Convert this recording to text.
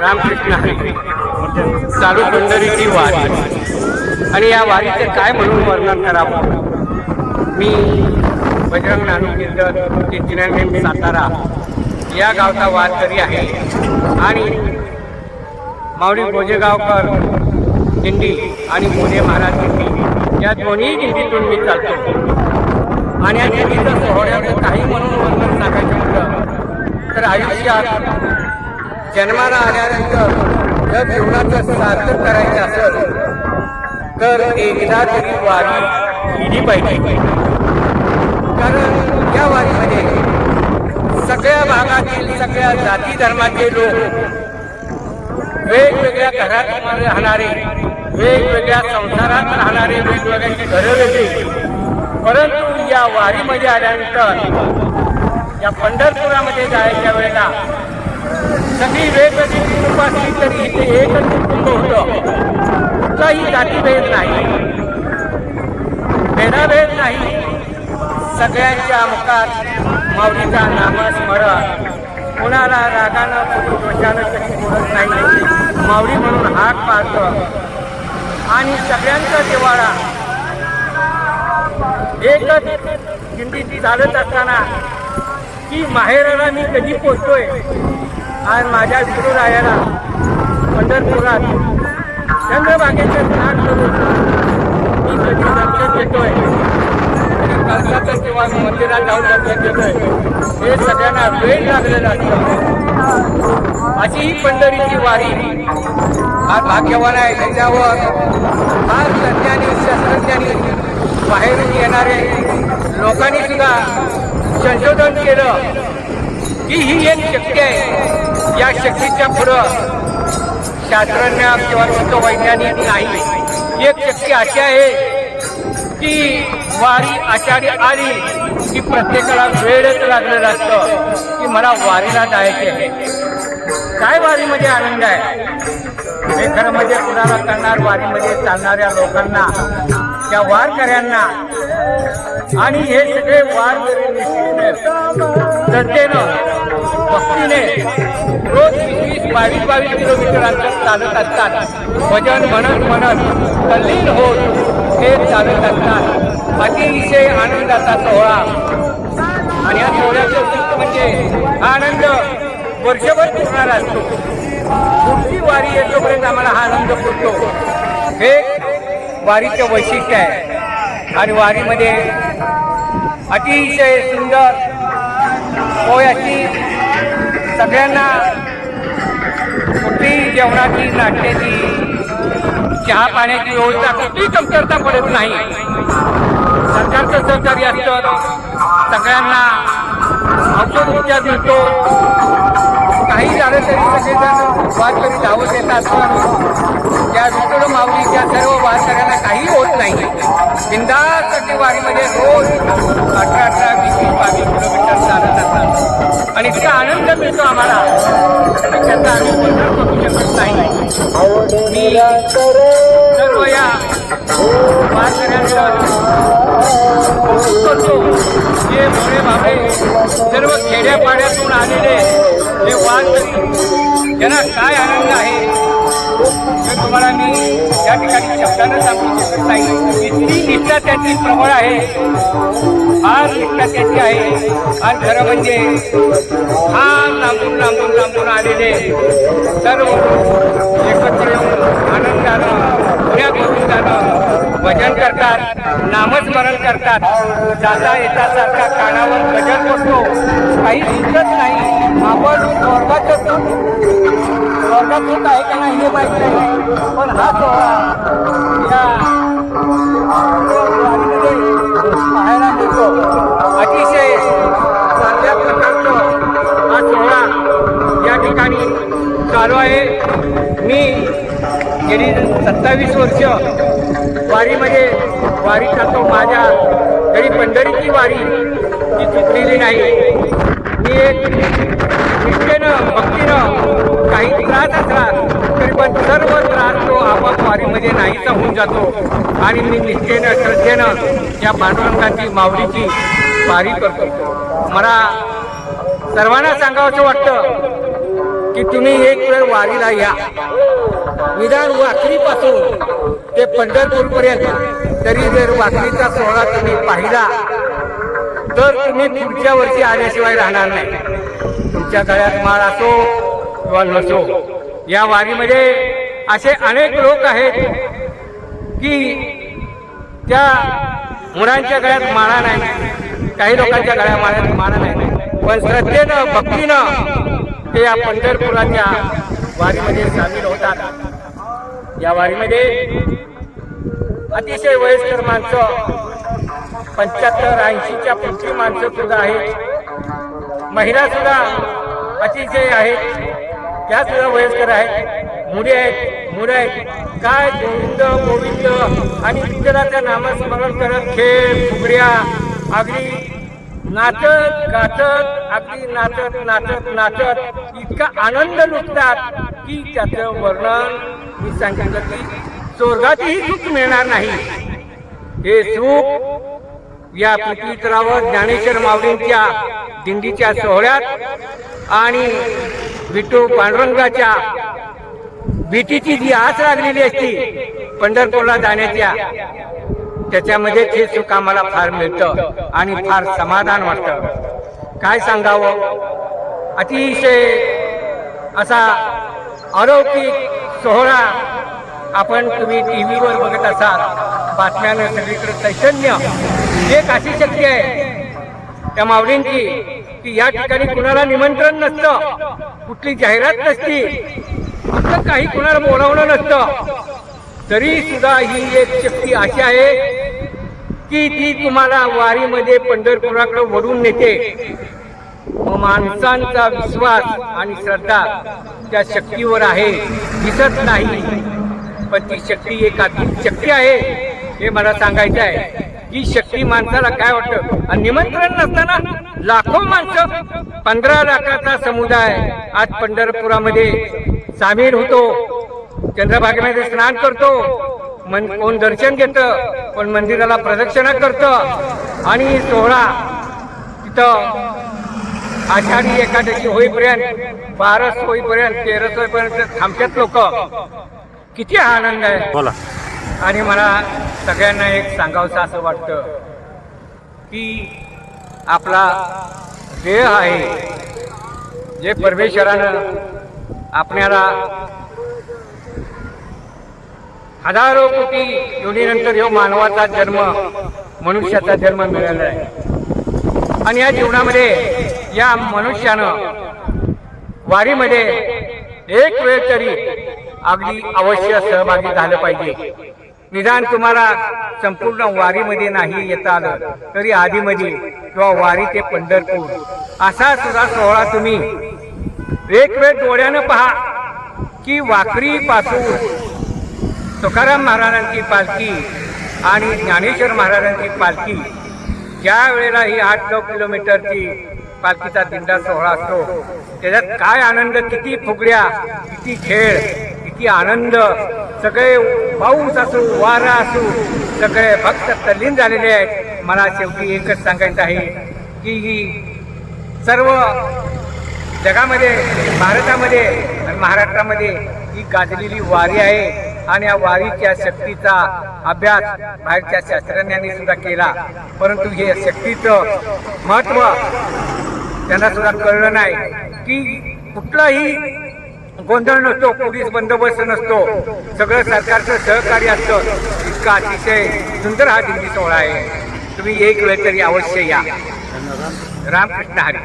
रामकृष्ण हरी. चालू पंढरीची वारी. आणि या वारीचं काय म्हणून वर्णन करावं? मी बजरंग नानू कीर्तन सातारा. या गावचा वारकरी आहे. आणि माऊली भोजेगावकर दिंडी आणि मोरे महाराज दिंडी या दोन्ही दिंडीतून मी चालतो. आणि या दिंडीचं सोहळ्याचं काही म्हणून वर्णन सांगायचं तर आयुष्यात जन्माला आल्यानंतर जर जीवनाचं सार्थक करायचं असेल तर एकदा तरी वारी केली पाहिजे. कारण या वारीमध्ये सगळ्या भागातील सगळ्या जाती धर्माचे लोक वेगवेगळ्या घरात राहणारे वेगवेगळ्या संसारात राहणारे वेगवेगळ्यांची घरं वेगळी. परंतु या वारीमध्ये आल्यानंतर या पंढरपुरामध्ये जायच्या वेळेला सगळी वेगवेगळी कुटुंब असली तरी इथे एकच कुटुंब होतं. कुठलाही जातीभेद नाही. भेदाभेद नाही. सगळ्यांच्या मुखात माऊलीचा नामस्मरण. कुणाला रागानं कुठून दोषानं कधी बोलत नाही. माऊली म्हणून हात पाहतं आणि सगळ्यांचा देवाळा एकच दिंडी चालत असताना की माहेराला मी कधी पोचतोय? आज माझ्या विठुरायाला पंढरपुरात चंद्रबागेचं स्नान करून मी कधी दर्शन घेतोय? आणि किंवा मंदिरात जाऊन दर्शन घेतोय. हे सगळ्यांना वेळ लागलेला असतो. अशी ही पंढरीची वारी हा भाग्यवान आहे. त्याच्यावर फार तज्ञानी शास्त्रज्ञांनी बाहेरून येणारे लोकांनी सुद्धा संशोधन केलं की ही एक शक्ती आहे. या शक्तीच्या पुढं शास्त्रज्ञ किंवा नुसतं वैज्ञानिक नाही. एक शक्ती अशी आहे की वारी आषाढी आली की प्रत्येकाला वेळच लागलेलं असतं की मला वारीला जायचे आहे. काय वारीमध्ये म्हणजे आनंद आहे? खरं म्हणजे कुणाला करणार वारीमध्ये चालणाऱ्या लोकांना त्या वारकऱ्यांना. आणि हे सगळे वारकरी निष्ठेने, श्रद्धेनं भक्तीने रोज वीस बावीस बावीस किलोमीटर अंतर चालत असतात. भजन म्हणत म्हणत तल्लीन होत हे चालत असतात. अतिशय आनंदाचा सोहळा. आणि या सोहळ्याचं म्हणजे आनंद वर्षभर पुरणार असतो. पुढची वारी येतोपर्यंत आम्हाला हा आनंद पुरतो हे वारीचं वैशिष्ट्य आहे. आणि वारीमध्ये अतिशय सुंदर पोयाची सगळ्यांना कुठलीही जेवणाची नाट्याची चहा पाण्याची व्यवस्था कुठलीही कमतरता पडत नाही. सरकारचं सहकार्य असतं. सगळ्यांना औषध उपचार मिळतो. काही झालं तरी सगळेजण वारकरी धावत येतात. पण त्या विठ्ठल माऊलीच्या सर्व वारकऱ्यांना काही होत नाही. बिंदासाठी टक्केवारीमध्ये रोज अठरा अठरा वीस वीस बावीस किलोमीटर चालत आनंद मिळतो आम्हाला. की त्याचा आम्ही वर्णन करू शकत नाही. मी सर्व या वारकऱ्यांचं करतो. जे मोरे भावे सर्व खेड्यापाड्यातून आलेले जे वारकरी त्यांना काय आनंद आहे हे तुम्हाला मी या ठिकाणी शब्दानं सांगू शकत नाही इतकी निष्ठा त्याची प्रबळ आहे. फार निष्ठा त्याची आहे. आणि खरं म्हणजे हा लांबून लांबून लांबून आलेले सर्व एकत्र येऊन आनंदानं पुण्या जाणं भजन करतात नामस्मरण करतात. जाता येता सारखा कानावर गजर बसतो. काही सुचत नाही. आपण स्वर्गात स्वर्गात होत आहे का नाही हे माहिती नाही. पण हा सोहळा या पाहायला मिळतो. अतिशय चांगल्या प्रकारचं हा सोहळा या ठिकाणी चालू आहे. मी गेली सत्तावीस वर्ष वारीमध्ये वारी करतो. माझ्या तरी पंढरीची वारी ती चुकलेली नाही. मी एक निष्ठेनं भक्तीनं काही त्रास असला तरी पण सर्व त्रास तो आपापवारीमध्ये नाहीसा होऊन जातो. आणि मी निष्ठेनं श्रद्धेनं या पांडुरंगाची माऊलीची वारी करतो. मला सर्वांना सांगावंसं वाटतं की तुम्ही एक वेळ वारीला या. निदान वाकरीपासून ते पंढरपूरपर्यंत. तरी जर वाकरीचा सोहळा तुम्ही पाहिला तर तुम्ही पुढच्या वर्षी आल्याशिवाय राहणार नाही. तुमच्या गळ्यात माळ असो किंवा नसो या वारीमध्ये असे अनेक लोक आहेत की त्या मुलांच्या गळ्यात माळा नाही काही लोकांच्या गळ्यात माळ्यात माळा नाही. पण श्रद्धेनं भक्तीनं ते या पंढरपुराच्या वारीमध्ये सामील होतात. या वारीमध्ये अतिशय वयस्कर माणसं पंच्याहत्तर ऐंशीच्या पुढची माणसं सुद्धा आहेत. महिला सुद्धा अतिशय आहेत. त्या सुद्धा वयस्कर आहेत. मुली आहेत मुले आहेत. काय गोविंद गोविंद आणि इतरांच्या नामस्मरण करत खेळ फुगड्या अगदी नाचत गाचत अगदी नाचत नाचत नाचत इतका आनंद लुटतात की त्याचं वर्णन मी सांगितलं की स्वर्गातही सुख मिळणार नाही. हे सुख या पृथ्वीतरावर ज्ञानेश्वर माऊलींच्या दिंडीच्या सोहळ्यात आणि विठू पांडुरंगाच्या भीतीची जी आस लागलेली असती पंढरपूरला जाण्याच्या त्याच्यामध्येच हे सुख आम्हाला फार मिळतं आणि फार समाधान वाटतं. काय सांगावं? अतिशय असा अलौकिक सोहळा आपण तुम्ही टी व्हीवर बघत असाल. बातम्यानं सगळीकडे चैतन्य एक अशी शक्ती आहे त्या माऊलींची की या ठिकाणी कुणाला निमंत्रण नसतं. कुठली जाहिरात नसती. कुठलं काही कुणाला बोलावणं नसतं. तरी सुद्धा ही एक शक्ती अशी आहे की ती तुम्हाला वारीमध्ये पंढरपुराकडे वरून नेते. व माणसांचा विश्वास आणि श्रद्धा त्या शक्तीवर आहे. दिसत नाही पण ती शक्ती एक अद्भुत शक्ती आहे. हे मला सांगायचं आहे की शक्ती माणसाला काय वाटतं? आणि निमंत्रण नसताना लाखो माणसं पंधरा लाखाचा समुदाय आज पंढरपुरामध्ये सामील होतो. चंद्रभागेमध्ये स्नान करतो. मन कोण दर्शन घेतं कोण मंदिराला प्रदक्षिणा करतं. आणि सोहळा तिथं आषाढी एकादशी होईपर्यंत बारस होईपर्यंत तेरस होईपर्यंत थांबतात लोक. किती आनंद आहे. बोला. आणि मला सगळ्यांना एक सांगावंसं असं वाटतं की आपला देह आहे जे परमेश्वरानं आपल्याला हजारो कोटी योनीनंतर ह्यो मानवाचा जन्म मनुष्याचा जन्म मिळाला आहे. आणि या जीवनामध्ये या मनुष्यानं वारीमध्ये एक वेळ तरी अगदी अवश्य सहभागी झालं पाहिजे. निदान तुम्हाला संपूर्ण वारीमध्ये नाही येता आलं तरी आधीमध्ये किंवा वारी ते पंढरपूर. असा सुद्धा सोहळा तुम्ही एक वेळ डोळ्यानं पहा की वाकरी पासून तुकाराम महाराजांची पालखी आणि ज्ञानेश्वर महाराजांची पालखी ज्या वेळेला ही आठ नऊ किलोमीटरची पालखीचा दिंडा सोहळा असतो त्याच्यात काय आनंद किती फुगड्या किती खेळ किती आनंद. सगळे पाऊस असो वारा असो सगळे भक्त तल्लीन झालेले आहेत. मला शेवटी एकच सांगायचं आहे की ही सर्व जगामध्ये भारतामध्ये आणि महाराष्ट्रामध्ये ही गाजलेली वारी आहे आणि या वारीच्या शक्तीचा अभ्यास बाहेरच्या शास्त्रज्ञांनी सुद्धा केला. परंतु हे शक्तीचं महत्त्व त्यांना सुद्धा कळलं नाही की कुठलाही गोंधळ नसतो पोलीस बंदोबस्त नसतो. सगळं सरकारचं सहकार्य असतं. इतका अतिशय सुंदर हा दिंडी सोहळा आहे. तुम्ही एक वेळ तरी अवश्य या. रामकृष्ण हरी.